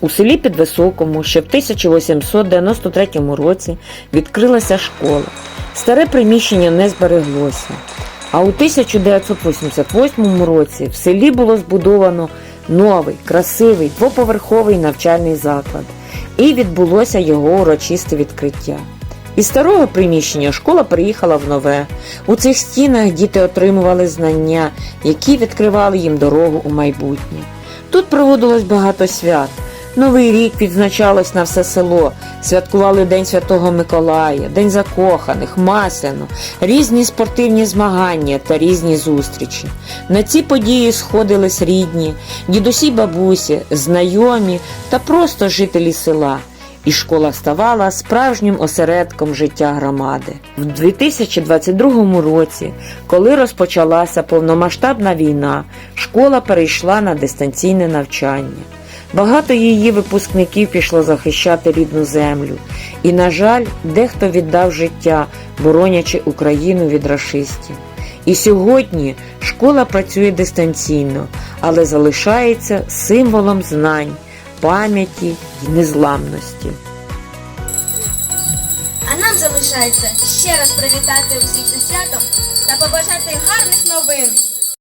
У селі Підвисокому ще в 1893 році відкрилася школа. Старе приміщення не збереглося. А у 1988 році в селі було збудовано новий, красивий двоповерховий навчальний заклад, і відбулося його урочисте відкриття. Із старого приміщення школа переїхала в нове. У цих стінах діти отримували знання, які відкривали їм дорогу у майбутнє. Тут проводилось багато свят. Новий рік відзначалось на все село. Святкували День Святого Миколая, День закоханих, Масляну, різні спортивні змагання та різні зустрічі. На ці події сходились рідні, дідусі, бабусі, знайомі та просто жителі села. І школа ставала справжнім осередком життя громади. В 2022 році, коли розпочалася повномасштабна війна, школа перейшла на дистанційне навчання. Багато її випускників пішло захищати рідну землю. І, на жаль, дехто віддав життя, боронячи Україну від рашистів. І сьогодні школа працює дистанційно, але залишається символом знань, пам'яті й незламності. А нам залишається ще раз привітати усіх зі святом та побажати гарних новин.